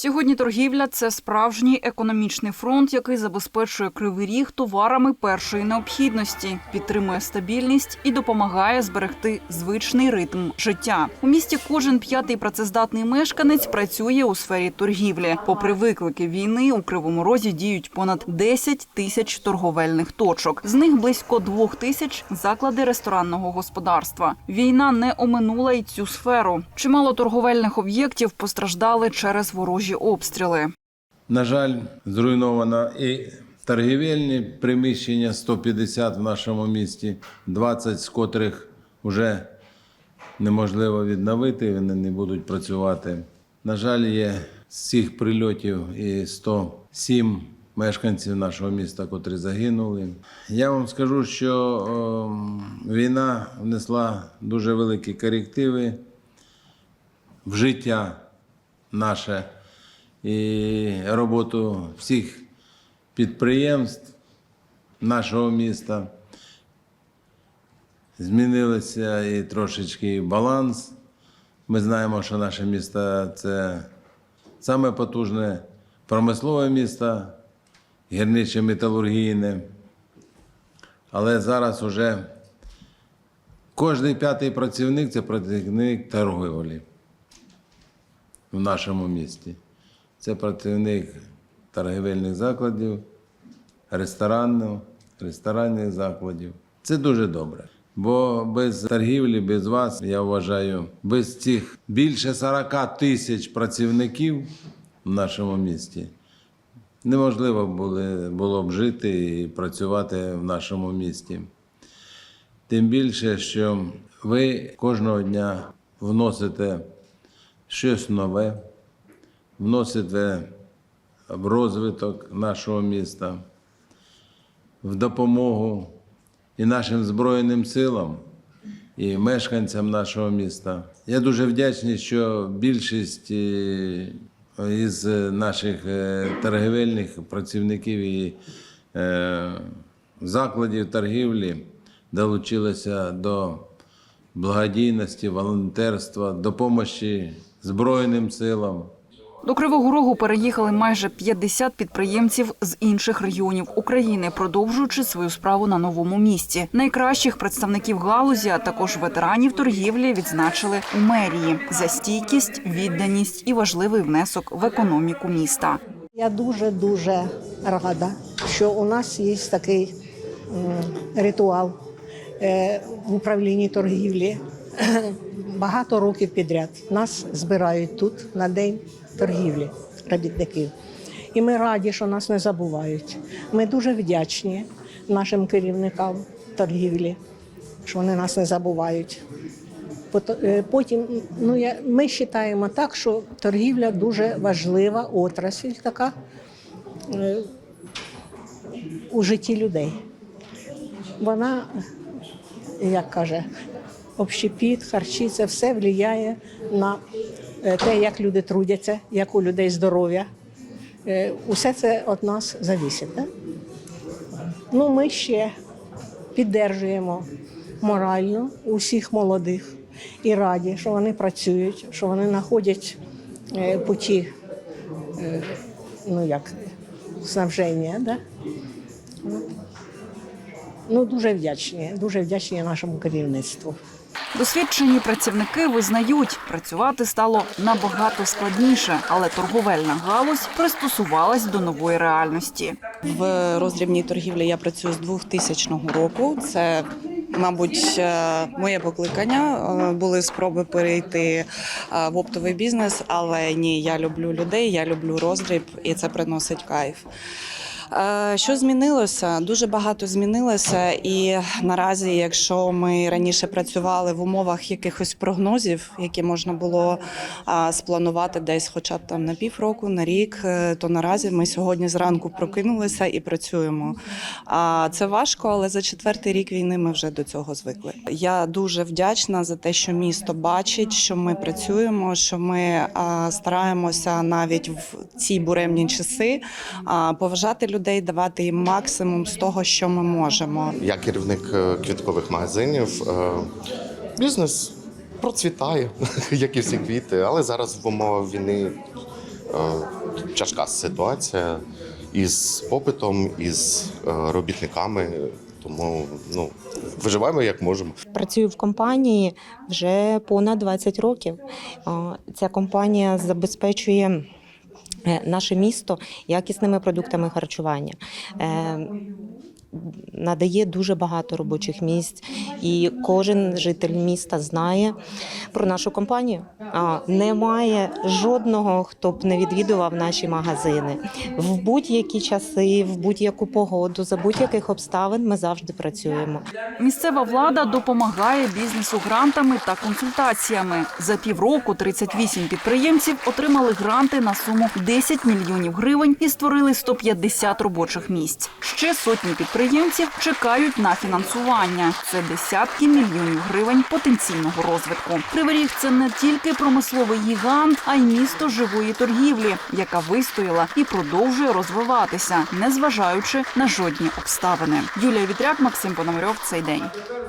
Сьогодні торгівля це справжній економічний фронт, який забезпечує кривий ріг товарами першої необхідності, підтримує стабільність і допомагає зберегти звичний ритм життя. У місті кожен п'ятий працездатний мешканець працює у сфері торгівлі. Попри виклики війни, у кривому розі діють понад 10 тисяч торговельних точок. З них близько двох тисяч заклади ресторанного господарства. Війна не оминула й цю сферу. Чимало торговельних об'єктів постраждали через ворожі обстріли. На жаль, зруйновано і торгівельні приміщення 150 в нашому місті, 20 з котрих вже неможливо відновити, вони не будуть працювати. На жаль, є з цих прильотів і 107 мешканців нашого міста, котрі загинули. Я вам скажу, що ем, війна внесла дуже великі корективи в життя наше і роботу всіх підприємств нашого міста. Змінилося і трошечки баланс. Ми знаємо, що наше місто це саме потужне промислове місто, гірниче металургійне. Але зараз уже кожний п'ятий працівник це працівник торговлі в нашому місті. Це працівник торгівельних закладів, ресторанів, ресторанних закладів. Це дуже добре. Бо без торгівлі, без вас, я вважаю, без цих більше 40 тисяч працівників в нашому місті неможливо було, б жити і працювати в нашому місті. Тим більше, що ви кожного дня вносите щось нове, вносите в розвиток нашого міста, в допомогу і нашим Збройним силам, і мешканцям нашого міста. Я дуже вдячний, що більшість е, із наших е, торгівельних працівників і е, закладів торгівлі долучилися до благодійності, волонтерства, допомоги Збройним силам. До Кривого Рогу переїхали майже 50 підприємців з інших регіонів України, продовжуючи свою справу на новому місці. Найкращих представників галузі, а також ветеранів торгівлі відзначили у мерії за стійкість, відданість і важливий внесок в економіку міста. Я дуже дуже рада, що у нас є такий ритуал е, в управлінні торгівлі. Багато років підряд нас збирають тут на день торгівлі робітників. І ми раді, що нас не забувають. Ми дуже вдячні нашим керівникам торгівлі, що вони нас не забувають. Е, Потім ну, я, ми вважаємо так, що торгівля дуже важлива отрасль така е, у житті людей. Вона, як каже, общепіт, харчі, це все впливає на е, те, як люди трудяться, як у людей здоров'я. Е, Усе це від нас залежить. Да? Ну, ми ще піддержуємо морально усіх молодих і раді, що вони працюють, що вони знаходять е, путі, ну як, снабження. Да? Ну, дуже вдячні, дуже вдячні нашому керівництву. Досвідчені працівники визнають, працювати стало набагато складніше, але торговельна галузь пристосувалась до нової реальності. В роздрібній торгівлі я працюю з 2000 року. Це, мабуть, е, моє покликання. Е, Були спроби перейти е, в оптовий бізнес, але ні, я люблю людей, я люблю роздріб, і це приносить кайф. Е, Що змінилося? Дуже багато змінилося, і наразі, якщо ми раніше працювали в умовах якихось прогнозів, які можна було спланувати десь, хоча б там на півроку, на рік, е, то наразі ми сьогодні зранку прокинулися і працюємо. А це важко, але за четвертий рік війни ми вже до цього звикли. Я дуже вдячна за те, що місто бачить, що ми працюємо, що ми стараємося навіть в ці буремні часи поважати людей, давати їм максимум з того, що ми можемо. Я керівник е, квіткових магазинів. Е, Бізнес процвітає, як і всі квіти, але зараз в умовах війни тяжка ситуація із попитом, із е, робітниками. Тому ну, виживаємо як можемо. Працюю в компанії вже понад 20 років. Ця компанія забезпечує е, наше місто якісними продуктами харчування. Надає дуже багато робочих місць, і кожен житель міста знає про нашу компанію. А, Немає жодного, хто б не відвідував наші магазини. В будь-які часи, в будь-яку погоду, за будь-яких обставин ми завжди працюємо. Місцева влада допомагає бізнесу грантами та консультаціями. За півроку 38 підприємців отримали гранти на суму 10 мільйонів гривень і створили 150 робочих місць. Ще сотні підприємців чекають на фінансування. Це десятки мільйонів гривень потенційного розвитку. Кривий це не тільки промисловий гігант, а й місто живої торгівлі, яка вистояла і продовжує розвиватися, незважаючи на жодні обставини. Юлія Вітряк, Максим Пономарьов. Цей день.